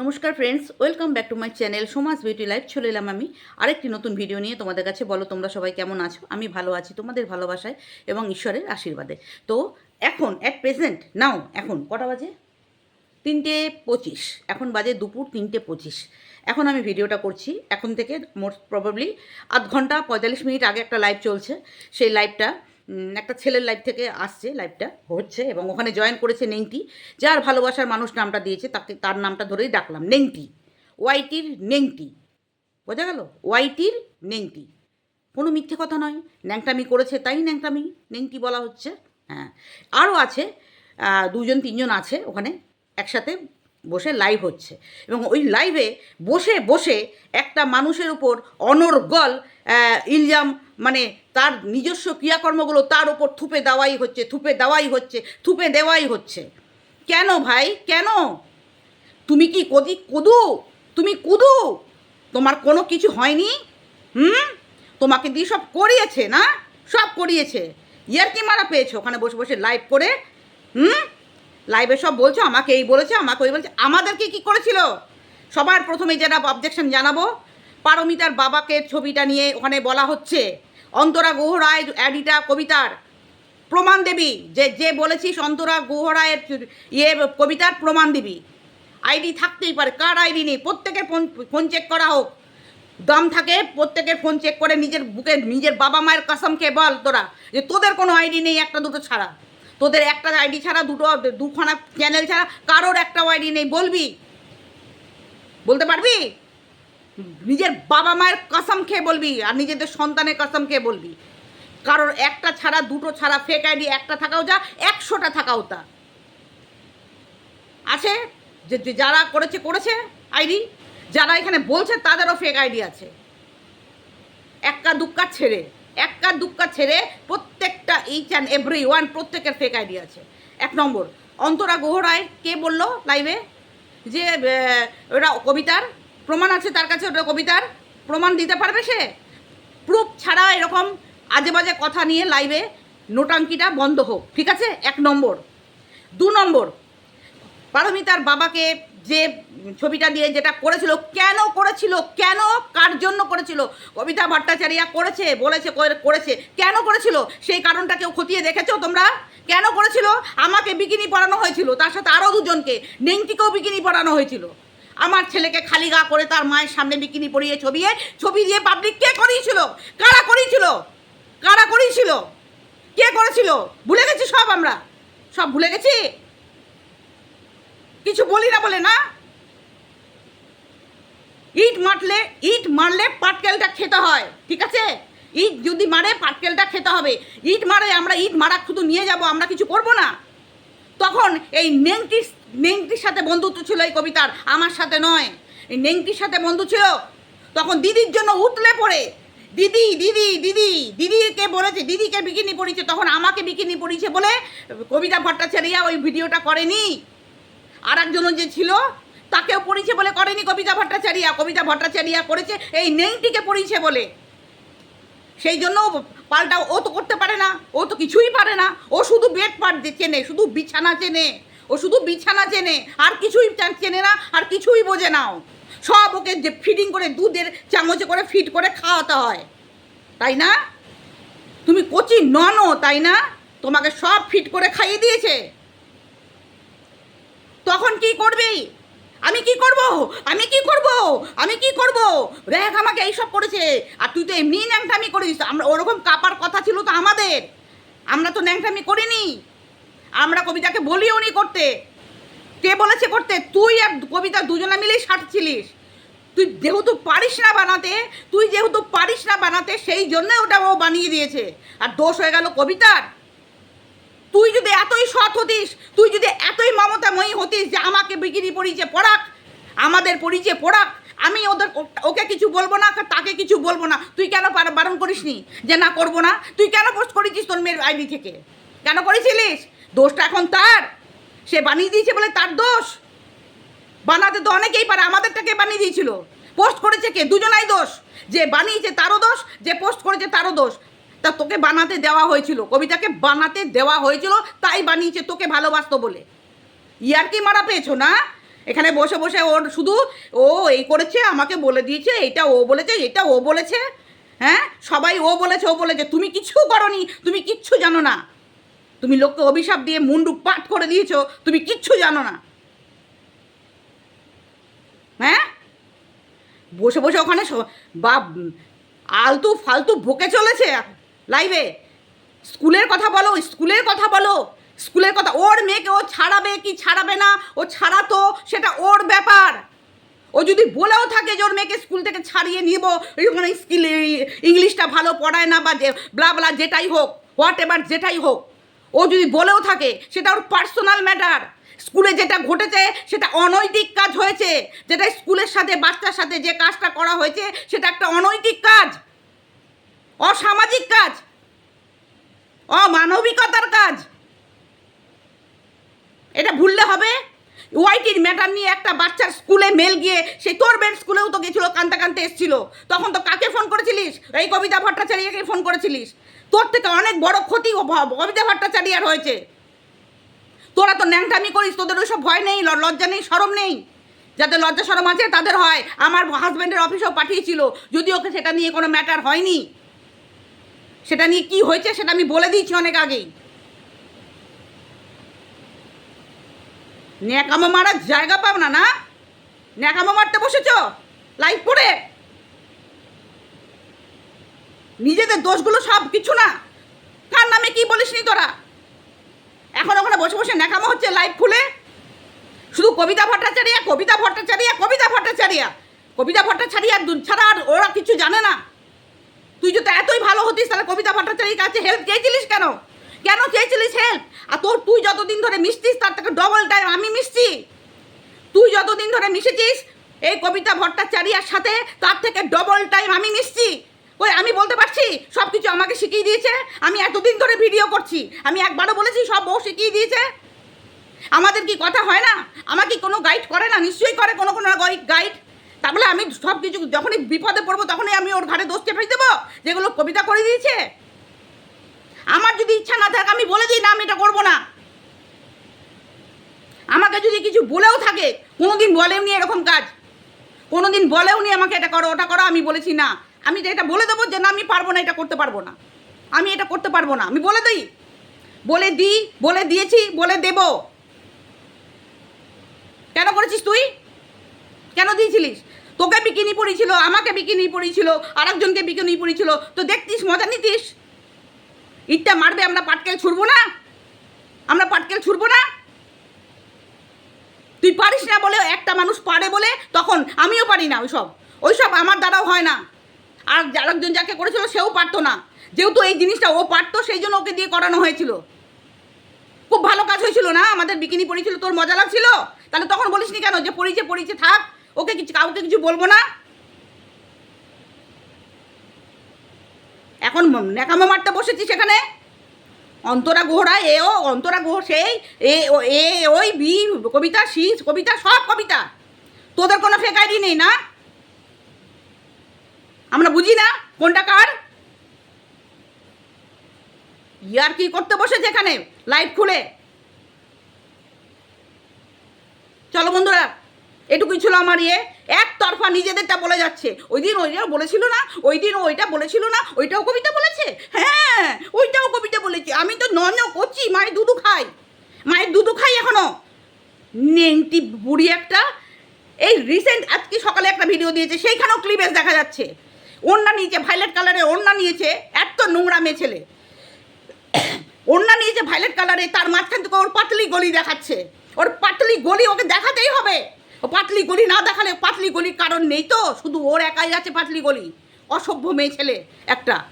নমস্কার friends welcome back to my channel Soma's beauty life চলে এলাম আমি আরেকটি নতুন ভিডিও নিয়ে। তোমাদের কাছে বলো, তোমরা সবাই কেমন আছো? আমি ভালো আছি, তোমাদের ভালোবাসায় এবং ঈশ্বরের আশীর্বাদে। তো এখন অ্যাট প্রেজেন্ট নাও এখন, কটা বাজে? তিনটে পঁচিশ। এখন বাজে দুপুর তিনটে পঁচিশ। এখন আমি ভিডিওটা করছি। এখন থেকে মোস্ট প্রবাবলি আধ ঘণ্টা পঁয়তাল্লিশ মিনিট আগে একটা লাইভ চলছে। সেই লাইভটা একটা ছেলের লাইভ থেকে আসছে লাইভটা হচ্ছে এবং ওখানে জয়েন করেছে নেংটি যার ভালোবাসার মানুষ নামটা দিয়েছে, তাকে তার নামটা ধরেই ডাকলাম নেংটি ওয়াইটির নেংটি বোঝা গেল? ওয়াইটির নেংটি কোনো মিথ্যে কথা নয়, ন্যাংটামি করেছে তাই ন্যাংটামি নেংটি বলা হচ্ছে হ্যাঁ। আরও আছে দুজন, তিনজন আছে ওখানে একসাথে বসে লাইভ হচ্ছে এবং ওই লাইভে বসে বসে একটা মানুষের উপর অনর্গল ইলজাম মানে তার নিজস্ব ক্রিয়াকর্মগুলো তার ওপর থুপে দেওয়াই হচ্ছে, থুপে দেওয়াই হচ্ছে, থুপে দেওয়াই হচ্ছে। কেন ভাই? কেন? তুমি কি কদি, কুদু? তুমি কুদু? তোমার কোনো কিছু হয়নি? হুম? তোমাকে দিয়ে সব করিয়েছে না? সব করিয়েছে। ইয়ার কি মারা পেয়েছ ওখানে বসে বসে লাইভ করে? হুম? লাইভে সব বলছো, আমাকে এই বলেছে, আমাকে ওই বলছে। আমাদেরকে কি করেছিল? সবার প্রথমে যেটা অবজেকশন জানাব, পারমিতার বাবাকে ছবিটা নিয়ে ওখানে বলা হচ্ছে। অন্তরা গুহ রায় অ্যাডিটা কবিতার প্রমাণ দেবী। যে যে বলেছিস অন্তরা গুহ রায়ের ইয়ে কবিতার প্রমাণ দিবি। আইডি থাকতেই পারে, কার আইডি নেই? প্রত্যেকের ফোন ফোন চেক করা হোক। দম থাকে, প্রত্যেকের ফোন চেক করে নিজের বুকে, নিজের বাবা মায়ের কসমকে বল তোরা, যে তোদের কোনো আইডি নেই একটা দুটো ছাড়া। তোদের একটা আইডি ছাড়া, দুটো, দুখানা চ্যানেল ছাড়া, কারোর একটা আইডি নেই। বলবি? বলতে পারবি? নিজের বাবা মায়ের কসম খেয়ে বলবি আর নিজেদের সন্তানের কসম খেয়ে বলবি। কারোর একটা ছাড়া, দুটো ছাড়া ফেক আইডি একটা থাকাও যা, একশোটা থাকাও তা। আছে? যে যারা করেছে করেছে আইডি যারা এখানে বলছে, তাদেরও ফেক আইডি আছে। এক্কা দুক্কা ছেড়ে এক্কা দুক্কা ছেড়ে প্রত্যেকটা ইচ অ্যান্ড এভরি ওয়ান প্রত্যেকের ফেক আইডি আছে। এক নম্বর, অন্তরা গুহ রায় কে বলল লাইভে যে ওটা কবিতার প্রমাণ আছে তার কাছে, ওটা কবিতার। প্রমাণ দিতে পারবে সে? প্রুফ ছাড়া এরকম আজে বাজে কথা নিয়ে লাইভে নোটাঙ্কিটা বন্ধ হোক, ঠিক আছে? এক নম্বর। দু নম্বর, পারমিতার বাবাকে যে ছবিটা দিয়ে যেটা করেছিল, কেন করেছিল, কেন, কার জন্য করেছিল, কবিতা ভট্টাচার্য করেছে, বলেছে করেছে, কেন করেছিল, সেই কারণটা কেউ খতিয়ে দেখেছ তোমরা? কেন করেছিল? আমাকে বিকিনি পরানো হয়েছিল, তার সাথে আরও দুজনকে, নেংটিকেও বিকিনি পরানো হয়েছিল। আমার ছেলেকে খালি গা করে তার মায়ের সামনে বিকিনি পরিয়ে ছবিয়ে, ছবি দিয়ে পাবলিক কে করিয়েছিল? কারা করিয়েছিল? কারা করিয়েছিল? কে করেছিল? ভুলে গেছি সব আমরা। সব ভুলে গেছি? কিছু বলি না বলে না? ইট মারলে ইট মারলে পাটকেলটা খেতে হয়, ঠিক আছে? ইট যদি মারে, পাটকেলটা খেতে হবে। ইট মারে, আমরা ইট মারা শুধু নিয়ে যাব, আমরা কিছু করব না। তখন এই নেংটির নেংটির সাথে বন্ধুত্ব ছিল এই কবিতার, আমার সাথে নয়। এই নেংটির সাথে বন্ধু ছিল। তখন দিদির জন্য উতলে পড়ে, দিদি দিদি দিদি, দিদিকে বলেছে, দিদিকে বিকিনি পড়িয়েছে, তখন আমাকে বিকিনি পড়িয়েছে বলে কবিতা ভট্টাচার্য ওই ভিডিওটা করেনি। আর একজন যে ছিল, তাকেও পড়িয়েছে বলে করেনি কবিতা ভট্টাচার্য। কবিতা ভট্টাচার্য করেছে, এই নেংটিকে পড়িয়েছে বলে। সেই জন্য পাল্টা ও তো করতে পারে না, ও তো কিছুই পারে না। ও শুধু বেড পাট চেনে, শুধু বিছানা চেনে, ও শুধু বিছানা চেনে, আর কিছুই চেনে না, আর কিছুই বোঝে না সব ওকে যে ফিডিং করে, দুধের চামচে করে ফিট করে খাওয়াতে হয়। তাই না? তুমি কচি ননো তাই না? তোমাকে সব ফিট করে খাইয়ে দিয়েছে। তখন কি করবি আমি কি করব? আমি কি করব? আমি কি করব? দেখ আমাকে এইসব করেছে। আর তুই তো এমনি ন্যাংটামি করিস আমরা ওরকম কাপার কথা ছিল তো আমাদের। আমরা তো ন্যাংটামি করিনি। আমরা কবিতাকে বলিও নি করতে। কে বলেছে করতে? তুই আর কবিতা দুজনে মিলেই সারছিলিস তুই যেহেতু পারিস না বানাতে, তুই যেহেতু পারিস না বানাতে, সেই জন্য ওটা ও বানিয়ে দিয়েছে। আর দোষ হয়ে গেল কবিতার। তুই যদি এতই সৎ হতিস, তুই যদি এতই মমতাময়ী হতিস যে আমাকে বিকিনি পরিচে পড়াক, আমাদের পরিচে পড়াক, আমি ওদের ওকে কিছু বলব না তাকে কিছু বলব না। তুই কেন বারণ করিসনি? যে না করব না। তুই কেন পোস্ট করেছিস তোর মেয়ের আইডি থেকে? কেন করেছিলিস? দোষটা এখন তার। সে বানিয়ে দিয়েছে বলে তার দোষ। বানাতে তো অনেকেই পারে আমাদেরটাকে বানিয়ে দিয়েছিল? পোস্ট করেছে কে? দুজনাই দোষ। যে বানিয়েছে তারও দোষ, যে পোস্ট করেছে তারও দোষ। তা তোকে বানাতে দেওয়া হয়েছিল। কবিতাকে বানাতে দেওয়া হয়েছিল, তাই বানিয়েছে, তোকে ভালোবাসতো বলে। ইয়ার কি মারা পেয়েছ না? এখানে বসে বসে ওর শুধু ও এই করেছে, আমাকে বলে দিয়েছে, এটা ও বলেছে, এটা ও বলেছে হ্যাঁ? সবাই ও বলেছে ও বলেছে, তুমি কিচ্ছু করনি, তুমি কিচ্ছু জানো না। তুমি লোককে অভিশাপ দিয়ে মুন্ডু পাট করে দিয়েছ, তুমি কিচ্ছু জানো না। হ্যাঁ? বসে বসে ওখানে বা আলতু ফালতু বকে চলেছে। লাইভে স্কুলের কথা বলো, স্কুলের কথা বলো। স্কুলের কথা, ওর মেয়েকে ও ছাড়াবে কি ছাড়াবে না, ও ছাড়াতো, সেটা ওর ব্যাপার। ও যদি বলেও থাকে যে ওর মেয়েকে স্কুল থেকে ছাড়িয়ে নিব ওখানে স্কিল, ইংলিশটা ভালো পড়ায় না বা যে ব্লা ব্লা যেটাই হোক হোয়াট এভার যেটাই হোক, ও যদি বলেও থাকে, সেটা ওর পার্সোনাল ম্যাটার স্কুলে যেটা ঘটেছে, সেটা অনৈতিক কাজ হয়েছে। যেটা স্কুলের সাথে, বাচ্চার সাথে যে কাজটা করা হয়েছে, সেটা একটা অনৈতিক কাজ। অসামাজিক কাজ, অমানবিকতার কাজ। এটা ভুললে হবে। ওয়াইটির ম্যাডাম নিয়ে একটা বাচ্চার স্কুলে মেল গিয়ে, সে তোর বেড স্কুলেও তো গেছিল কানতে কানতে এসছিল। তখন তো কাকে ফোন করেছিলিস? এই কবিতা ভট্টাচার্যকে ফোন করেছিলিস। তোর থেকে অনেক বড় ক্ষতি কবিতা ভট্টাচার্যার হয়েছে। তোরা তো ন্যাংটামি করিস, তোদের ওইসব ভয় নেই লজ্জা নেই, সরম নেই। যাদের লজ্জা, সরম আছে, তাদের হয়। আমার হাজব্যান্ডের অফিসেও পাঠিয়েছিল। যদি ওকে সেটা নিয়ে কোনো ম্যাটার হয়নি। সেটা নিয়ে কি হয়েছে সেটা আমি বলে দিয়েছি অনেক আগেই। ন্যাকামো মারার জায়গা পাও না না? ন্যাকামো মারতে বসেছ? লাইভ করে নিজেদের দোষগুলো সব কিছু না। কার নামে কি বলিসনি তোরা? এখন ওখানে বসে বসে ন্যাকামো হচ্ছে লাইভ খুলে শুধু কবিতা ভট্টাচার্য কবিতা ভট্টাচার্য কবিতা ভট্টাচার্য। কবিতা ভট্টাচার্য ছাড়া আর ওরা কিছু জানে না। তুই যদি এতই ভালো হতিস, তাহলে কবিতা ভট্টাচার্যের কাছে হেল্প চেয়েছিলিস কেন? কেন চেয়েছিলিস হেল্প আর তোর, তুই যতদিন ধরে মিশতিস তার থেকে ডবল টাইম আমি মিশছি। তুই যতদিন ধরে মিশেছিস, এই কবিতা ভট্টাচার্যার সাথে তার থেকে ডবল টাইম আমি মিশছি। ওই আমি বলতে পারছি? সব কিছু আমাকে শিখিয়ে দিয়েছে। আমি এতদিন ধরে ভিডিও করছি। আমি একবারও বলেছি, সব বউ শিখিয়ে দিয়েছে। আমাদের কি কথা হয় না? আমাকে কোনো গাইড করে না? নিশ্চয়ই করে কোনো কোনো গাইড তাহলে আমি সব কিছু যখনই বিপদে পড়ব তখনই আমি ওর ঘাড়ে দোষ চেপে দেবো, যেগুলো কবিতা করে দিয়েছে। আমার যদি ইচ্ছা না থাকে, আমি বলে দিই, না, আমি এটা করব না। আমাকে যদি কিছু বলেও থাকে, কোনোদিন বলেও নি এরকম কাজ। কোনোদিন বলেও নি আমাকে এটা করো, ওটা করো, আমি বলেছি না। আমি এটা বলে দেবো যে, না, আমি পারব না, এটা করতে পারব না। আমি এটা করতে পারব না। আমি বলে দিই। বলে দিই, বলে দিয়েছি, বলে দেব। কেন করেছিস তুই? কেন দিয়েছিলিস? তোকে বিকিনি পড়েছিল, আমাকে বিকিনি পড়েছিল, আরেকজনকে বিকিনি পড়েছিল, তো দেখতিস, মজা নিতিস? ইটটা মারবে, আমরা পাটকেল ছুড়বো না? আমরা পাটকেল ছুড়বো না? তুই পারিস না বলে একটা মানুষ পারে বলে তখন আমিও পারি না ওইসব। ওইসব আমার দ্বারাও হয় না। আর আরেকজন যাকে করেছিল সেও পারতো না। যেহেতু এই জিনিসটা ও পারতো, সেই জন্য ওকে দিয়ে করানো হয়েছিল। খুব ভালো কাজ হয়েছিল না? আমাদের বিকিনি পড়েছিল, তোর মজা লাগছিল? তাহলে তখন বলিসনি কেন যে পড়িছে পড়িছে, থাক। ওকে কিছু কাউকে কিছু বলব না? এখন ম- ন্যাকামো মারতে বসেছি সেখানে। অন্তরা গোহরা এও অন্তরা গোহ, সেই, এ ও- এ, ওই, বি, কবিতা শীষ কবিতা, সব কবিতা। তোদের কোনো ফেক আইডি নেই না? আমরা বুঝি না কোনটা কার? ইয়ার কি করতে বসেছে এখানে? লাইভ খুলে চলো বন্ধুরা এটুকুই ছিল আমার ইয়ে। একতরফা নিজেদেরটা বলে যাচ্ছে। ওই দিন ওইটা বলেছিল না, ওই দিন ওইটা বলেছিল না, ওইটাও কবিতা বলেছে? হ্যাঁ ওইটাও কবিতা বলেছে। আমি তো নন করছি, মায়ের দুধু খাই। মায়ের দুধু খাই এখনও। নেংটি বুড়ি একটা, এই রিসেন্ট আজকে সকালে একটা ভিডিও দিয়েছে, সেইখানেও ক্লিপেজ দেখা যাচ্ছে। ওড়না নিয়েছে ভাইলেট কালারে ওড়না নিয়েছে, এত নোংরা মেয়ে ছেলে। ওড়না নিয়েছে ভাইলেট কালারে তার মাঝখান থেকে ওর পাতলি গলি দেখাচ্ছে। ওর পাতলি গলি ওকে দেখাতেই হবে। পাতলি গলি না দেখালে পাতলি গলির কারণ নেই তো? শুধু ওর একাই আছে পাতলি গলি অসভ্য মেয়ে ছেলে একটা।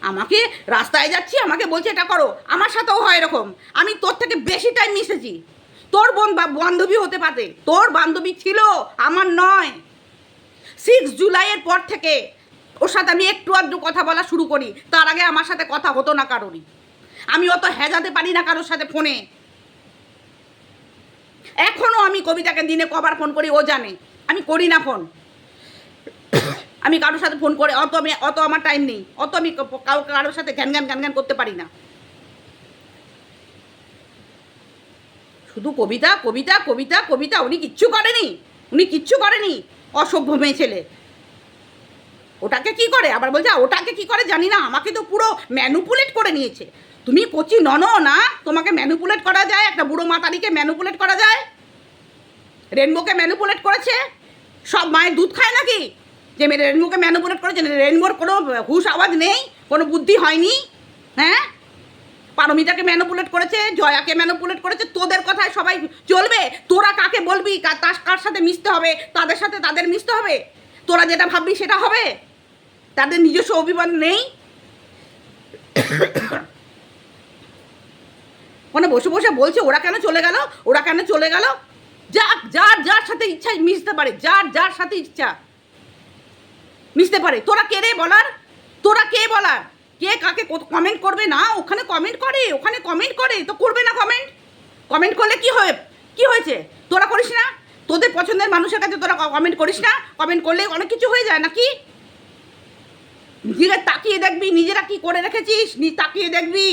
আমাকে রাস্তায় যাচ্ছি, আমাকে বলছে এটা করো। আমার সাথেও হয় এরকম। আমি তোর থেকে বেশি টাইম মিশেছি। তোর বোন বা বান্ধবী হতে পারে। তোর বান্ধবী ছিল, আমার নয়। সিক্স জুলাইয়ের পর থেকে ওর সাথে আমি একটু আধটু কথা বলা শুরু করি। তার আগে আমার সাথে কথা হতো না কারোরই। আমি অত হেজাতে পারি না কারোর সাথে ফোনে। এখনও আমি কবিতাকে দিনে কবার ফোন করি, ও জানে। আমি করি না ফোন। আমি কারোর সাথে ফোন করে, অত আমি অত আমার টাইম নেই। অত আমি কারোর সাথে ঘ্যান ঘ্যান ঘ্যান ঘ্যান করতে পারি না। শুধু কবিতা কবিতা কবিতা কবিতা, উনি কিচ্ছু করেনি। উনি কিচ্ছু করেনি, অসভ্য মেয়ে ছেলে। ওটাকে কি করে? আবার বলছে ওটাকে কি করে? জানি না। আমাকে তো পুরো ম্যানুপুলেট করে নিয়েছে। তুমি কচি নন না? তোমাকে ম্যানুপুলেট করা যায়, একটা বুড়ো মাতারিকে ম্যানুপুলেট করা যায়? রেনবোকে ম্যানুপুলেট করেছে? সব মায়ের দুধ খায় নাকি? যে মেয়ে রেনবোকে ম্যানুপুলেট করেছে রেনবোর কোনো হুশ আওয়াজ নেই, কোনো বুদ্ধি হয়নি হ্যাঁ? পারমিতাকে ম্যানুপুলেট করেছে, জয়াকে ম্যানুপুলেট করেছে, তোদের কথায় সবাই চলবে। তোরা কাকে বলবি? কার কার সাথে মিশতে হবে? তাদের সাথে তাদের মিশতে হবে? তোরা যেটা ভাববি সেটা হবে? তাদের নিজস্ব অভিমান নেই? মানে বসে বসে বলছে, ওরা কেন চলে গেল? ওরা কেন চলে গেল? যার যার যার সাথে ইচ্ছা মিশতে পারে, যার যার সাথে ইচ্ছা মিশতে পারে। তোরা কে রে বলার? তোরা কে বলার? কে কাকে কমেন্ট করবে? না, ওখানে কমেন্ট করে, ওখানে কমেন্ট করে, তো করবে না কমেন্ট কমেন্ট করলে কি হয়, কি হয়েছে? তোরা করিস না? তোদের পছন্দের মানুষের কাছে তোরা কমেন্ট করিস না? কমেন্ট করলে অনেক কিছু হয়ে যায়, নাকি? নিজেরা তাকিয়ে দেখবি, নিজেরা কি করে রেখেছিস? তাকিয়ে দেখবি।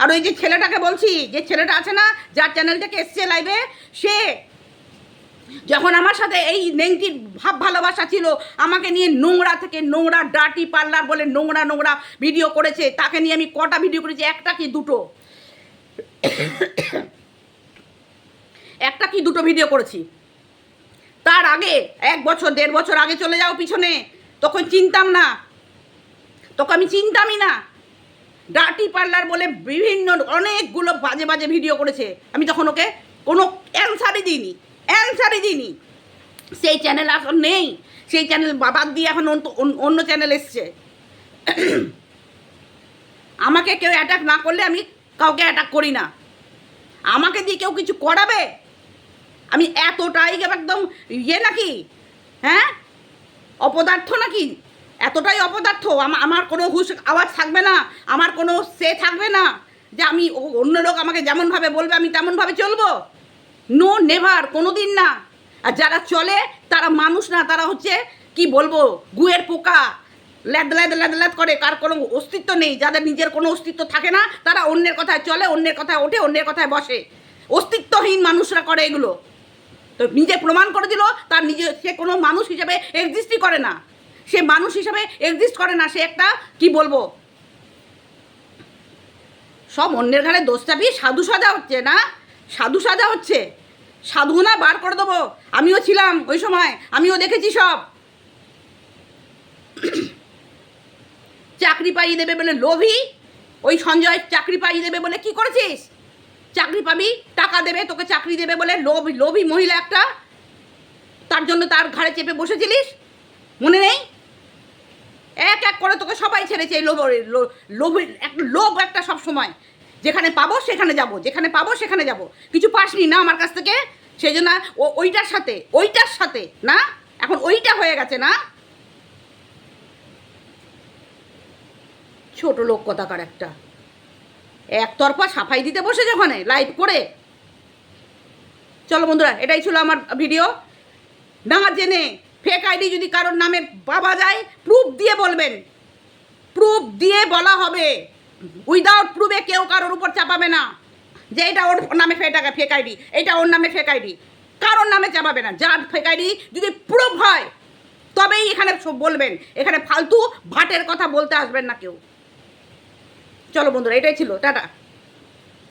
আর ওই যে ছেলেটাকে বলছি, যে ছেলেটা আছে না, যার চ্যানেল থেকে এসছে লাইভে সে যখন আমার সাথে এই নেংটির ভাব ভালোবাসা ছিল, আমাকে নিয়ে নোংরা থেকে নোংরা ডাটি পার্লার বলে নোংরা নোংরা ভিডিও করেছে, তাকে নিয়ে আমি কটা ভিডিও করেছি, একটা কি দুটো? একটা কি দুটো ভিডিও করেছি? তার আগে, এক বছর, দেড় বছর আগে চলে যাও পিছনে, তখন চিনতাম না। তোকে আমি চিনতামই না। ডার্টি পার্লার বলে বিভিন্ন, অনেকগুলো বাজে বাজে ভিডিও করেছে। আমি তখন ওকে কোনো অ্যান্সারই দিইনি অ্যান্সারই দিইনি, সেই চ্যানেল এখন নেই। সেই চ্যানেল বাদ দিয়ে এখন অন্য- চ্যানেল এসছে। আমাকে কেউ অ্যাটাক না করলে আমি কাউকে অ্যাটাক করি না। আমাকে দিয়ে কেউ কিছু করাবে? আমি এতটাই একদম ইয়ে নাকি? হ্যাঁ? অপদার্থ নাকি? এতটাই অপদার্থ, আমা- আমার কোনো হুশ আওয়াজ থাকবে না, আমার কোনো সে থাকবে না যে আমি অন্য লোক আমাকে যেমনভাবে বলবে, আমি তেমনভাবে চলবো। নো নেভার কোনো দিন না। আর যারা চলে, তারা মানুষ না, তারা হচ্ছে, কি বলব, গুয়ের পোকা। ল্যাদ ল্যাদ ল্যাদ ল্যাদ করে, কার কোনো অস্তিত্ব নেই। যাদের নিজের কোনো অস্তিত্ব থাকে না, তারা অন্যের কথায় চলে, অন্যের কথায় ওঠে, অন্যের কথায় বসে। অস্তিত্বহীন মানুষরা করে এগুলো। তো নিজে প্রমাণ করে দিল, তার নিজে, সে কোনো মানুষ হিসেবে এক্সিস্টই করে না। সে মানুষ হিসাবে এক্সিস্ট করে না, সে একটা, কি বলব? সব অন্যের ঘাড়ে দোষ চাপিয়ে সাধু সাজা হচ্ছে না? সাধু সাজা হচ্ছে। সাধু না বার করে দেবো। আমিও ছিলাম ওই সময়, আমিও দেখেছি সব। চাকরি পাইয়ে দেবে বলে লোভী? ওই সঞ্জয়, চাকরি পাইয়ে দেবে বলে কি করেছিস? চাকরি পাবি, টাকা দেবে, তোকে চাকরি দেবে বলে লোভ, লোভী মহিলা একটা? তার জন্য তার ঘাড়ে চেপে বসেছিলিস? মনে এক এক করে তোকে সবাই ছেড়েছে এই লোভ লোভী একটা লোভ একটা সব সময়। যেখানে পাবো সেখানে যাব, যেখানে পাবো সেখানে যাব। কিছু পাসনি না আমার কাছ থেকে সেই জন্য ওইটার সাথে ওইটার সাথে, না? এখন ওইটা হয়ে গেছে না? ছোট লোক কথাকার একটা। একতরফা সাফাই দিতে বসেছে ওখানে লাইভ করে। চলো বন্ধুরা, এটাই ছিল আমার ভিডিও না জেনে ফেক আইডি যদি কারোর নামে পাওয়া যায় প্রুফ দিয়ে বলবেন। প্রুফ দিয়ে বলা হবে। উইদাউট প্রুফে কেউ কারোর উপর চাপাবে না। যে এটা ওর নামে ফেটাকা ফেক আইডি এটা ওর নামে ফেক আইডি কারোর নামে চাপাবে না। যার ফেক আইডি যদি প্রুফ হয়, তবেই এখানে বলবেন। এখানে ফালতু ভাটের কথা বলতে আসবেন না কেউ। চলো বন্ধুরা, এটাই ছিল। টাটা।